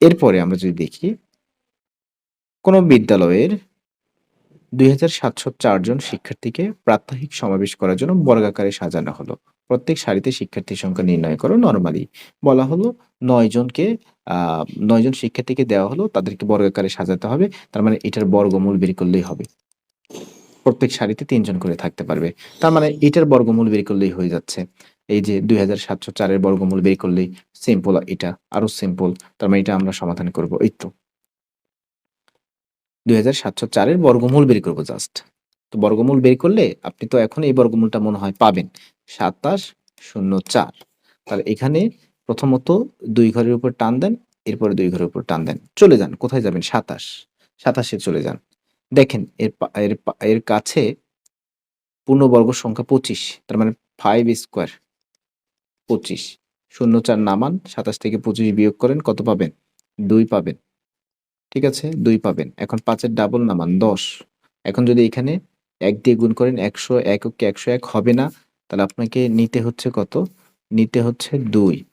এরপরে আমরা যদি দেখি, কোনো বিদ্যালয়ের দুই সাতশো শিক্ষার্থীকে প্রাত্যহিক সমাবেশ করার জন্য বর্গাকারে সাজানো হলো। প্রত্যেক সারিতে শিক্ষার্থীর সংখ্যা নির্ণয় করো নর্মালি বলা হলো নয় জনকে আহ নয় জন শিক্ষার্থীকে দেওয়া হলো, তাদেরকে বর্গাকারে সাজাতে হবে, তার মানে এটার বর্গমূল বের করলেই হবে। প্রত্যেক সারিতে তিনজন করে থাকতে পারবে, তার মানে এটার বর্গমূল বের করলেই হয়ে যাচ্ছে। এই যে দুই হাজার সাতশো চারের বর্গমূল বের করলেই সিম্পল এটা আরও সিম্পল তার মানে এটা আমরা সমাধান করব, এই তো। দুই হাজার সাতশো চারের বর্গমূল বের করব জাস্ট তো বর্গমূল বের করলে আপনি তো এখন এই বর্গমূলটা মনে হয় পাবেন, সাতাশ শূন্য চার। তাহলে এখানে প্রথমত দুই ঘরের উপর টান দেন, এরপরে দুই ঘরের উপর টান দেন, চলে যান, কোথায় যাবেন? সাতাশ, সাতাশে চলে যান। দেখেন, এর এর কাছে পূর্ণবর্গ সংখ্যা পঁচিশ, তার মানে ফাইভ স্কোয়ার পঁচিশ। শূন্য চার নামান, সাতাশ থেকে পঁচিশ বিয়োগ করেন, কত পাবেন? দুই পাবেন। ঠিক আছে? দুই পাবেন। এখন পাঁচের ডাবল নামান, দশ। এখন যদি এখানে এক দিয়ে গুণ করেন, একশো এককে একশো এক হবে না, তাহলে আপনাকে নিতে হচ্ছে কত? নিতে হচ্ছে দুই।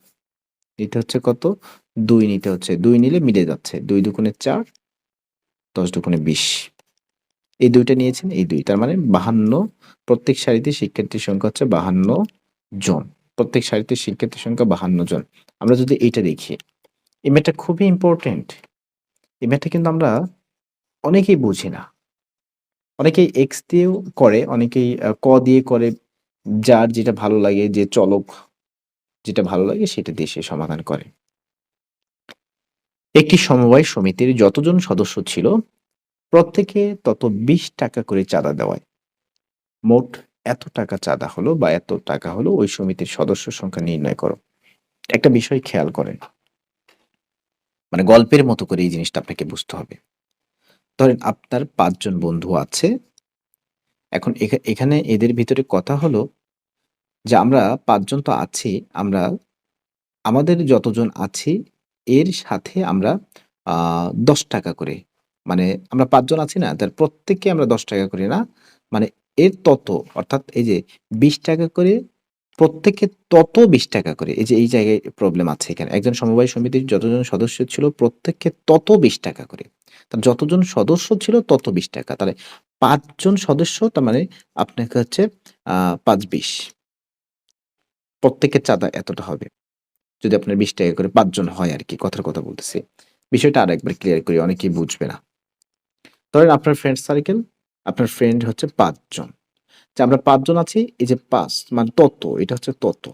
নিতে হচ্ছে কত? দুই নিতে হচ্ছে। দুই নিলে মিলে যাচ্ছে। দুই দুগুণে চার, দশ দুগুণে বিশ। এই দুইটা নিয়েছেন, এই দুই। তার মানে বাহান্ন, প্রত্যেক সারিতে শিক্ষার্থীর সংখ্যা হচ্ছে বাহান্ন জন। প্রত্যেক সারিতে শিক্ষার্থীর সংখ্যা বাহান্ন জন। আমরা যদি এইটা দেখি, এই ম্যাথটা খুবই ইম্পর্টেন্ট এই ম্যাথটা কিন্তু আমরা অনেকেই বুঝি না। অনেকেই এক্স দিয়েও করে, অনেকেই ক দিয়ে করে, যার যেটা ভালো লাগে, যে চলক যেটা ভালো লাগে সেটা দিয়ে সে সমাধান করে। একটি সমবায় সমিতির যতজন সদস্য ছিল, প্রত্যেকে তত বিশ টাকা করে চাঁদা দেওয়ায়। মোট এত টাকা চাঁদা হলো বা এত টাকা হলো, ওই সমিতির সদস্য সংখ্যা নির্ণয় করো। একটা বিষয় খেয়াল করেন। মানে গল্পের মতো করে এই জিনিসটা আপনাকে বুঝতে হবে। ধরেন আপনার পাঁচজন বন্ধু আছে। এখন এখা- এখানে এদের ভিতরে কথা হলো যে আমরা পাঁচজন তো আছি, আমরা, আমাদের যতজন আছি, এর সাথে আমরা দশ টাকা করে মানে আমরা পাঁচজন আছি না, তার প্রত্যেককে আমরা দশ টাকা করে না মানে এর তত, অর্থাৎ এই যে বিশ টাকা করে প্রত্যেকে তত বিশ টাকা করে, এই যে এই জায়গায় প্রবলেম আছে এখানে। একজন সমবায় সমিতির যতজন সদস্য ছিল, প্রত্যেককে তত বিশ টাকা করে। তার যতজন সদস্য ছিল, তত বিশ টাকা। তাহলে পাঁচজন সদস্য, তার মানে আপনাকে হচ্ছে পাঁচ বিশ। প্রত্যেকের চাঁদা এতটা হবে। যদি আপনার বিশ টাকা করে পাঁচজন হয় আর কি, কথার কথা বলতেছি। বিষয়টা আর একবার ক্লিয়ার করি, অনেকেই বুঝবে না। ধরেন আপনার ফ্রেন্ড সার্কেল আপনার ফ্রেন্ড হচ্ছে পাঁচজন। যে আমরা পাঁচজন আছি, এই যে পাঁচ মানে তত এটা হচ্ছে তত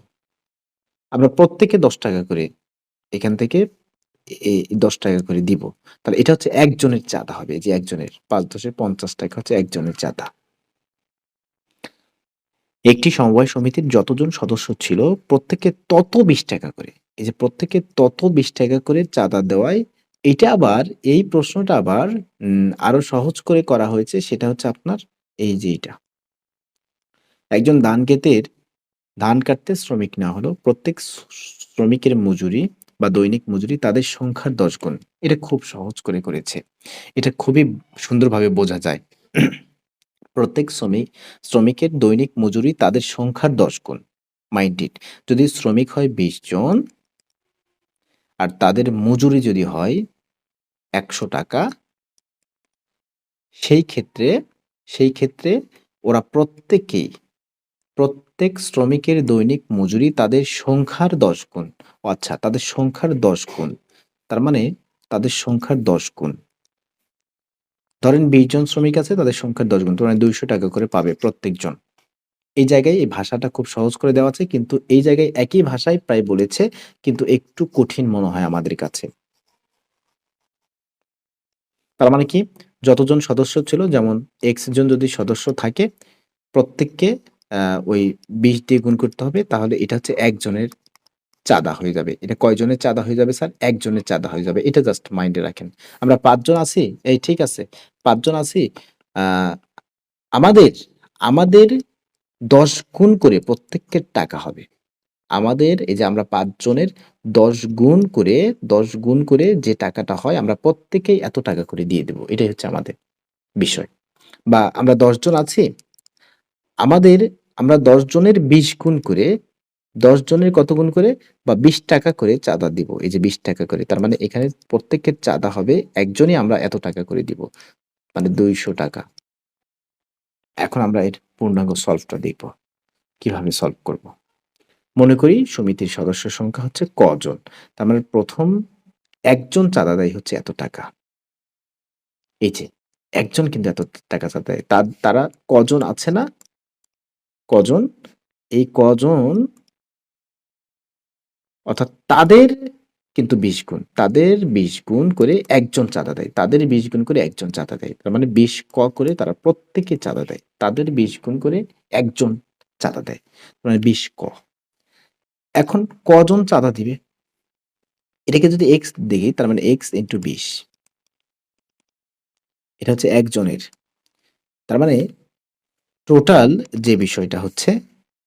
আমরা প্রত্যেকে দশ টাকা করে এখান থেকে এই দশ টাকা করে দিব। তাহলে এটা হচ্ছে একজনের চাঁদা হবে যে একজনের। পাঁচ দশে পঞ্চাশ টাকা হচ্ছে একজনের চাঁদা। একটি সমবায় সমিতির যতজন সদস্য ছিল প্রত্যেকে তত বিশ টাকা করে। এই যে প্রত্যেকে তত বিশ টাকা করে চাঁদা দেওয়ায় এটা আবার, এই প্রশ্নটা আবার আরও সহজ করে করা হয়েছে, সেটা হচ্ছে আপনার এই যে এটা একজন ধান ক্ষেতের, ধান কাটতে শ্রমিক না হলো। প্রত্যেক শ্রমিকের মজুরি বা দৈনিক মজুরি তাদের সংখ্যার দশ গুণ। এটা খুব সহজ করে করেছে। এটা খুবই সুন্দরভাবে বোঝা যায়। প্রত্যেক শ্রমিক, শ্রমিকের দৈনিক মজুরি তাদের সংখ্যার দশ গুণ। মাইন্ড ইট যদি শ্রমিক হয় বিশ জন আর তাদের মজুরি যদি হয় একশো টাকা, সেই ক্ষেত্রে সেই ক্ষেত্রে ওরা প্রত্যেকেই, প্রত্যেক শ্রমিকের দৈনিক মজুরি তাদের সংখ্যার দশ গুণ। আচ্ছা তাদের সংখ্যার দশ গুণ। তার মানে তাদের সংখ্যার দশ গুণ। ধরেন বিশ জন শ্রমিক আছে, তাদের সংখ্যার দশ গুণ। তার মানে দুইশো টাকা করে পাবে প্রত্যেকজন। এই জায়গায় এই ভাষাটা খুব সহজ করে দেওয়া আছে, কিন্তু এই জায়গায় একই ভাষায় প্রায় বলেছে, কিন্তু একটু কঠিন মনে হয় আমাদের কাছে। তার মানে কি? যতজন সদস্য ছিল, যেমন এক্স জন যদি সদস্য থাকে, প্রত্যেককে ওই বিশ দিয়ে গুণ করতে হবে, তাহলে এটা হচ্ছে একজনের চাঁদা হয়ে যাবে। এটা কয়জনের চাঁদা হয়ে যাবে স্যার? একজনের চাঁদা হয়ে যাবে। এটা জাস্ট মাইন্ডে রাখেন। আমরা পাঁচজন আছি? এই ঠিক আছে। পাঁচজন আছি? আমাদের আমাদের দশ গুণ করে প্রত্যেকের টাকা হবে। আমাদের এই যে আমরা পাঁচজনের দশ গুণ করে, দশ গুণ করে যে টাকাটা হয়, আমরা প্রত্যেকেই এত টাকা করে দিয়ে দেব। এটাই হচ্ছে আমাদের বিষয়। বা আমরা দশজন আছি, আমাদের আমরা দশ জনের বিশ গুণ করে, দশ জনের কত গুণ করে? বা বিশ টাকা করে চাঁদা দিব। এই যে বিশ টাকা করে, তার মানে এখানে প্রত্যেকের চাঁদা হবে, একজনই আমরা এত টাকা করে দিব। মানে দুইশো টাকা। এখন আমরা এর পূর্ণাঙ্গ সলভটা দেখব। কীভাবে সলভ করব? মনে করি সমিতির সদস্য সংখ্যা হচ্ছে কজন। তার মানে প্রথম একজন চাঁদাদায়ী হচ্ছে এত টাকা। এই যে, একজন কিন্তু এত টাকা চাঁদায় তার, তারা কজন আছে না? কজন? এই কজন অর্থাৎ তাদের কিন্তু বিশ গুণ। তাদের বিশ গুণ করে একজন চাঁদা দেয়। তাদের বিশ গুণ করে একজন চাঁদা দেয়। তার মানে বিশ ক করে তারা প্রত্যেকে চাঁদা দেয়। তাদের বিশ গুণ করে একজন চাঁদা দেয়। মানে বিশ ক। এখন কজন চাঁদা দিবে? এটাকে যদি এক্স দেখি, তার মানে এক্স ইন্টু বিশ। এটা হচ্ছে একজনের। তার মানে টোটাল যে বিষয়টা হচ্ছে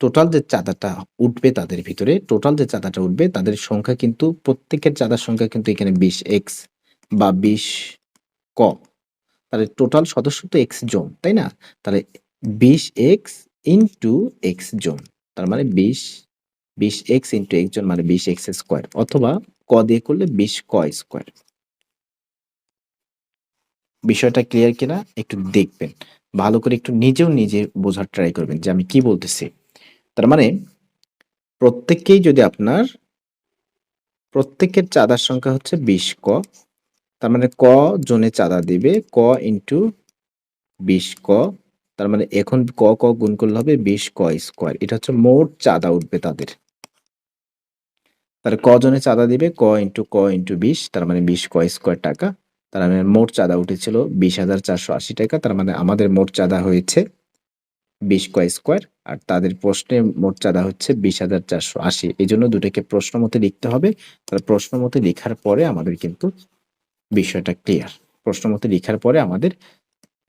টোটাল যে চাঁদাটা উঠবে তাদের ভিতরে টোটাল যে চাঁদাটা উঠবে তাদের সংখ্যা কিন্তু প্রত্যেকের চাঁদার সংখ্যা কিন্তু এখানে বিশ এক্স বা বিশ ক তাহলে টোটাল সদস্য তো এক্স জন, তাই না? তাহলে বিশ এক্স ইন্টু এক্স জন, তার মানে বিশ বিশ এক্স ইন্টু এক্স জন মানে বিশ এক্স স্কোয়ার অথবা ক দিয়ে করলে বিশ ক স্কোয়ার বিষয়টা ক্লিয়ার কিনা? একটু দেখবেন। ভালো করে একটু নিজেও নিজে বোঝার ট্রাই করবেন যে আমি কি বলতেছি। তার মানে প্রত্যেককেই যদি আপনার, প্রত্যেকের চাঁদার সংখ্যা হচ্ছে বিশ ক, তার মানে ক জনে চাঁদা দিবে, ক ইন্টু বিশ ক, তার মানে এখন ক ক গুণ করলে হবে বিশ ক স্কোয়ার, এটা হচ্ছে মোট চাঁদা উঠবে তাদের। তাহলে ক জনে চাঁদা দিবে, ক ইন্টু ক ইন্টু বিশ, তার মানে বিশ ক স্কোয়ার টাকা, তার মানে মোট চাঁদা উঠেছিল বিশ হাজার চারশো আশি টাকা, তার মানে আমাদের মোট চাঁদা হয়েছে বিশ কয় স্কোয়ার, আর তাদের প্রশ্নে মোট চাঁদা হচ্ছে বিশ হাজার চারশো আশি। এই জন্য দুটোকে প্রশ্ন মতে লিখতে হবে। তাহলে প্রশ্ন মতে লেখার পরে আমাদের কিন্তু বিষয়টা ক্লিয়ার প্রশ্ন মতে লেখার পরে আমাদের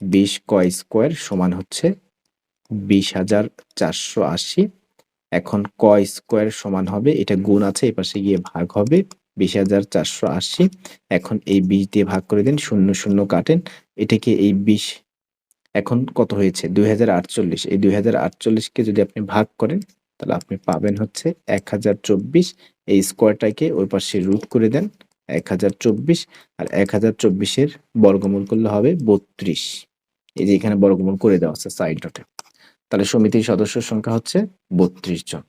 বিশ কয় স্কোয়ার সমান হচ্ছে বিশ হাজার চারশো আশি। এখন ক স্কোয়ার সমান হবে, এটা গুণ আছে, এই পাশে গিয়ে ভাগ হবে বিশ হাজার চারশো আশি। এখন এই বিশ দিয়ে ভাগ করে দিন, শূন্য শূন্য কাটেন। এটাকে এই বিশ এখন কত হয়েছে? দুই হাজার আটচল্লিশ। এই দুই আটচল্লিশকে যদি আপনি ভাগ করেন, তাহলে আপনি পাবেন হচ্ছে এক হাজার চব্বিশ। এই স্কোয়ারটাকে ওই পাশে রুট করে দেন, এক হাজার চব্বিশ। আর এক হাজার চব্বিশের বর্গমূল করলে হবে বত্রিশ। এই যে এখানে বর্গমূল করে দেওয়া আছে সাইড ডটে তাহলে সমিতির সদস্য সংখ্যা হচ্ছে বত্রিশ জন।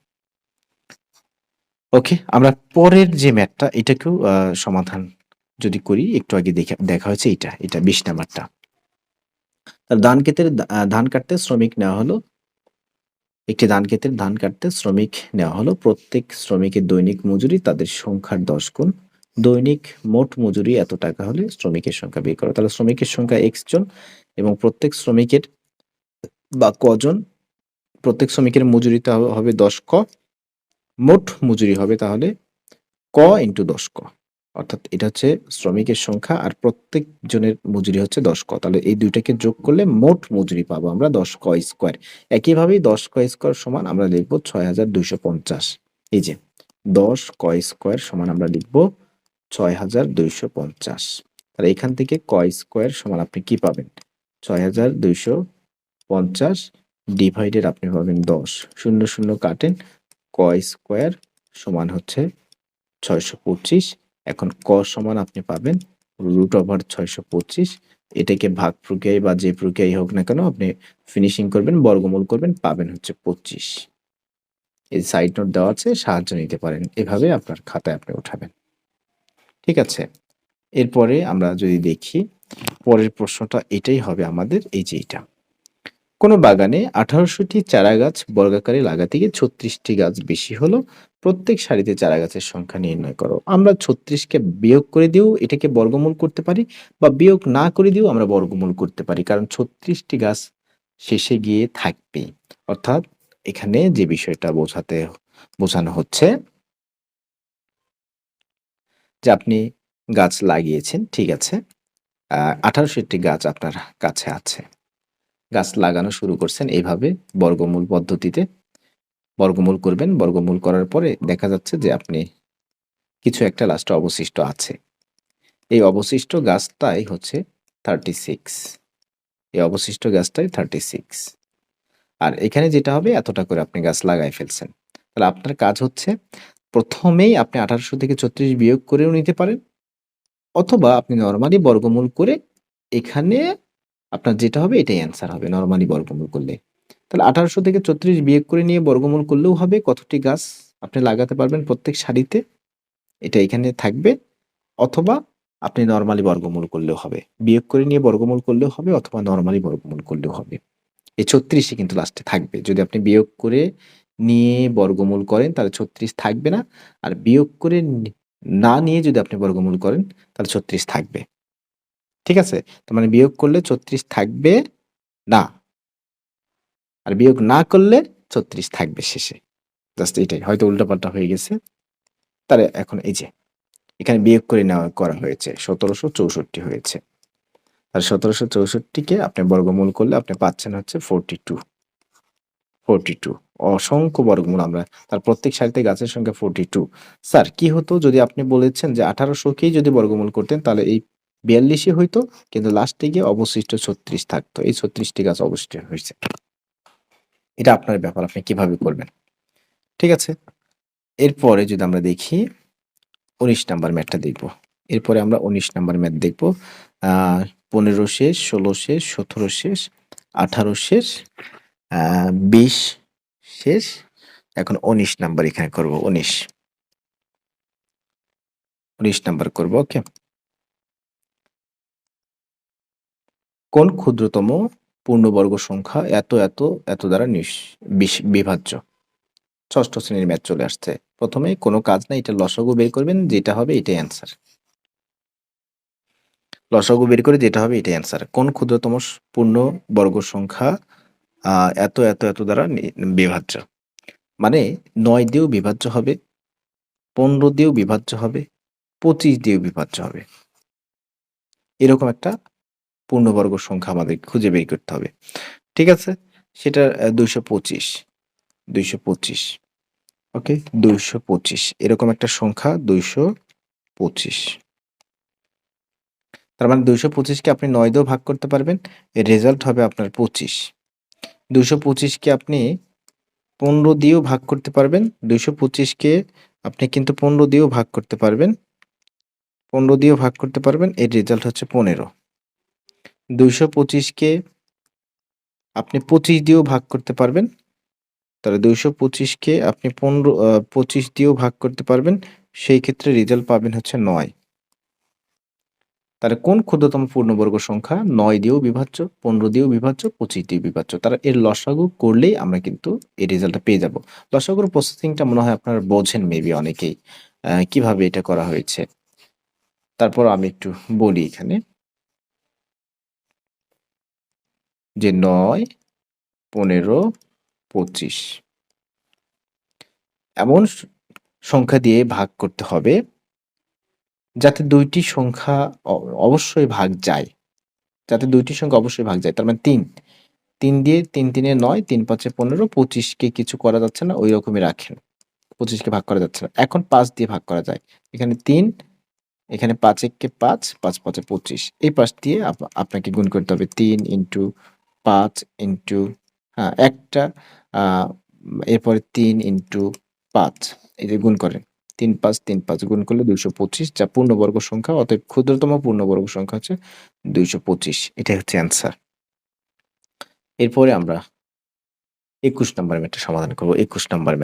ওকে, আমরা পরের যে ম্যাথটা, এটাকেও সমাধান যদি করি, একটু আগে দেখা দেখা হয়েছে এটা এটা বিশ নাম্বারটা। তার ধান ক্ষেতের ধান কাটতে শ্রমিক নেওয়া হলো। একটি ধান ক্ষেতের ধান কাটতে শ্রমিক নেওয়া হলো। প্রত্যেক শ্রমিকের দৈনিক মজুরি তাদের সংখ্যার দশ গুণ। দৈনিক মোট মজুরি এত টাকা হলে শ্রমিকের সংখ্যা বের করো। তাহলে শ্রমিকের সংখ্যা এক্স জন এবং প্রত্যেক শ্রমিকের বা কজন প্রত্যেক শ্রমিকের মজুরিতে হবে- হবে দশ ক। মোট মজুরি হবে তাহলে ক ইন্টু দশ ক। অর্থাৎ এটা হচ্ছে শ্রমিকের সংখ্যা আর প্রত্যেক জনের মজুরি হচ্ছে দশ ক। তাহলে এই দুইটাকে যোগ করলে মোট মজুরি পাবো আমরা দশ ক স্কোয়ার একইভাবেই দশ ক স্কোয়ার সমান আমরা লিখব ছয় হাজার দুইশো পঞ্চাশ। এই যে, দশ ক স্কোয়ার সমান আমরা লিখব ছয় হাজার দুইশো পঞ্চাশ। তাহলে এখান থেকে ক স্কোয়ার সমান আপনি কি পাবেন? ছয় হাজার দুইশো পঞ্চাশ ডিভাইডেড আপনি পাবেন দশ। শূন্য শূন্য কাটেন, ক স্কোয়ার সমান হচ্ছে ছয়শো পঁচিশ। এখন ক সমান আপনি পাবেন? রুট ওভার ছয়শো পঁচিশ। এটাকে ভাগ প্রক্রিয়ায় বা যে প্রক্রিয়ায় হোক না কেন আপনি ফিনিশিং করবেন, বর্গমূল করবেন, পাবেন হচ্ছে পঁচিশ। এই সাইড নোট দেওয়া আছে, সাহায্য নিতে পারেন। এভাবে আপনার খাতায় আপনি উঠাবেন। ঠিক আছে? এরপরে আমরা যদি দেখি, পরের প্রশ্নটা এটাই হবে আমাদের, এই যে এটা। কোনো বাগানে আঠারোশোটি চারা গাছ বর্গাকারে লাগাতে গিয়ে ছত্রিশটি গাছ বেশি হলো। প্রত্যেক সারিতে চারা গাছের সংখ্যা নির্ণয় করো। আমরা ছত্রিশকে বিয়োগ করে দিয়েও এটাকে বর্গমূল করতে পারি বা বিয়োগ না করে দিয়েও আমরা বর্গমূল করতে পারি, কারণ ছত্রিশটি গাছ শেষে গিয়ে থাকবে অর্থাৎ এখানে যে বিষয়টা বোঝাতে, বোঝানো হচ্ছে যে আপনি গাছ লাগিয়েছেন, ঠিক আছে আঠারোশোটি গাছ আপনার কাছে আছে। গাছ লাগানো শুরু করছেন এইভাবে বর্গমূল পদ্ধতিতে। বর্গমূল করবেন, বর্গমূল করার পরে দেখা যাচ্ছে যে আপনি কিছু একটা লাস্টে অবশিষ্ট আছে। এই অবশিষ্ট গাছটাই হচ্ছে থার্টি সিক্স এই অবশিষ্ট গাছটাই থার্টি সিক্স আর এখানে যেটা হবে, এতটা করে আপনি গাছ লাগাই ফেলছেন। তাহলে আপনার কাজ হচ্ছে, প্রথমেই আপনি আঠারোশো থেকে ছত্রিশ বিয়োগ করেও নিতে পারেন। অথবা আপনি নর্মালি বর্গমূল করে এখানে আপনার যেটা হবে এটাই অ্যান্সার হবে নর্মালি বর্গমূল করলে। তাহলে আঠারোশো থেকে ছত্রিশ বিয়োগ করে নিয়ে বর্গমূল করলেও হবে কতটি গাছ? আপনি লাগাতে পারবেন প্রত্যেক সারিতে, এটা এখানে থাকবে। অথবা আপনি নর্মালি বর্গমূল করলেও হবে। বিয়োগ করে নিয়ে বর্গমূল করলেও হবে অথবা নর্মালি বর্গমূল করলেও হবে। এই ছত্রিশে কিন্তু লাস্টে থাকবে। যদি আপনি বিয়োগ করে নিয়ে বর্গমূল করেন, তাহলে ছত্রিশ থাকবে না। আর বিয়োগ করে না নিয়ে যদি আপনি বর্গমূল করেন, তাহলে ছত্রিশ থাকবে। ঠিক আছে? তার মানে বিয়োগ করলে ছত্রিশ থাকবে না। আর বিয়োগ না করলে ছত্রিশ থাকবে শেষে। জাস্ট এটাই। হয়তো উল্টাপাল্টা হয়ে গেছে। তাহলে এখন এই যে, এখানে বিয়োগ করে নেওয়া করা হয়েছে। সতেরোশো চৌষট্টি হয়েছে। আর সতেরোশো চৌষট্টিকে আপনি বর্গমূল করলে আপনি পাচ্ছেন হচ্ছে ফোরটি টু ফোরটি টু অসংখ্য বর্গমূল আমরা, তার প্রত্যেক সারিতে গাছের সংখ্যা ফোরটি টু স্যার, কি হতো যদি আপনি বলেছেন যে আঠারোশোকেই যদি বর্গমূল করতেন, তাহলে এই বিয়াল্লিশই হইতো, কিন্তু লাস্টে গিয়ে অবশিষ্ট ছত্রিশ থাকতো। এই ছত্রিশটি গাছ অবশিষ্ট হয়েছে। এটা আপনার ব্যাপার, আপনি কীভাবে করবেন? ঠিক আছে? এরপরে যদি আমরা দেখি, উনিশ নাম্বার ম্যাথটা দেখব। এরপরে আমরা উনিশ নাম্বার ম্যাথ দেখব। পনেরো শেষ, ষোলো শেষ, সতেরো শেষ, আঠারো শেষ বিশ শেষ, এখন উনিশ নাম্বার এখানে করব, উনিশ। উনিশ নাম্বার করব, ওকে? কোন ক্ষুদ্রতম পূর্ণবর্গ সংখ্যা এত এত এত দ্বারা বিভাজ্য? ষষ্ঠ শ্রেণির ম্যাথ চলে আসছে। প্রথমে কোনো কাজ নাই, এটা লসগু বের করবেন, যেটা হবে এটাই অ্যান্সার লসগু বের করে যেটা হবে এটাই অ্যান্সার কোন ক্ষুদ্রতম স- পূর্ণ বর্গ সংখ্যা এত এত এত দ্বারা বিভাজ্য? মানে নয় দিয়েও বিভাজ্য হবে, পনেরো দিয়েও বিভাজ্য হবে, পঁচিশ দিয়েও বিভাজ্য হবে। এরকম একটা পূর্ণবর্গ সংখ্যা আমাদের খুঁজে বের করতে হবে। ঠিক আছে? সেটা দুইশো পঁচিশ। দুইশো পঁচিশ। ওকে? দুইশো পঁচিশ। এরকম একটা সংখ্যা, দুইশো পঁচিশ। তার মানে দুইশো পঁচিশকে আপনি নয় দিয়েও ভাগ করতে পারবেন। এর রেজাল্ট হবে আপনার পঁচিশ। দুইশো পঁচিশকে আপনি পনেরো দিয়েও ভাগ করতে পারবেন। দুইশো পঁচিশকে আপনি কিন্তু পনেরো দিয়েও ভাগ করতে পারবেন। পনেরো দিয়েও ভাগ করতে পারবেন। এর রেজাল্ট হচ্ছে পনেরো। দুইশো পঁচিশকে আপনি পঁচিশ দিয়েও ভাগ করতে পারবেন। তাহলে দুইশো পঁচিশকে আপনি পনেরো পঁচিশ দিয়েও ভাগ করতে পারবেন। সেই ক্ষেত্রে রেজাল্ট পাবেন হচ্ছে নয়। তাহলে কোন ক্ষুদ্রতম পূর্ণবর্গ সংখ্যা নয় দিয়েও বিভাজ্য, পনেরো দিয়েও বিভাজ্য, পঁচিশ দিয়েও বিভাজ্য? তারা এর লসাগু করলেই আমরা কিন্তু এই রেজাল্টটা পেয়ে যাব। লসাগুর প্রসেসিংটা মনে হয় আপনারা বোঝেন মেবি অনেকেই কীভাবে এটা করা হয়েছে। তারপর আমি একটু বলি এখানে। যে নয়, পনেরো, পঁচিশ। এমন সংখ্যা দিয়ে ভাগ করতে হবে যাতে দুইটি সংখ্যা অবশ্যই ভাগ যায়। যাতে দুইটি সংখ্যা অবশ্যই ভাগ যায়। তার মানে তিন। তিন দিয়ে তিন তিনে নয়, তিন পাঁচে পনেরো, পঁচিশকে কিছু করা যাচ্ছে না ওই রকমই রাখেন। পঁচিশকে ভাগ করা যাচ্ছে না। এখন পাঁচ দিয়ে ভাগ করা যায়। এখানে তিন, এখানে পাঁচ, এককে পাঁচ পাঁচ, পাঁচে পঁচিশ। এই পাঁচ দিয়ে আপনাকে গুণ করতে হবে তিন ইন্টু পাঁচ ইন্টু হ্যাঁ একটা এরপরে তিন ইন্টু পাঁচ। এই যে গুণ করেন তিন পাঁচ তিন পাঁচ, গুণ করলে দুইশো পঁচিশ, যা পূর্ণবর্গ সংখ্যা, অতএব ক্ষুদ্রতম পূর্ণবর্গ সংখ্যা হচ্ছে দুইশো পঁচিশ। এটাই হচ্ছে অ্যান্সার এরপরে আমরা একুশ নম্বর ম্যাথটা সমাধান করব, একুশ নম্বর ম্যাথ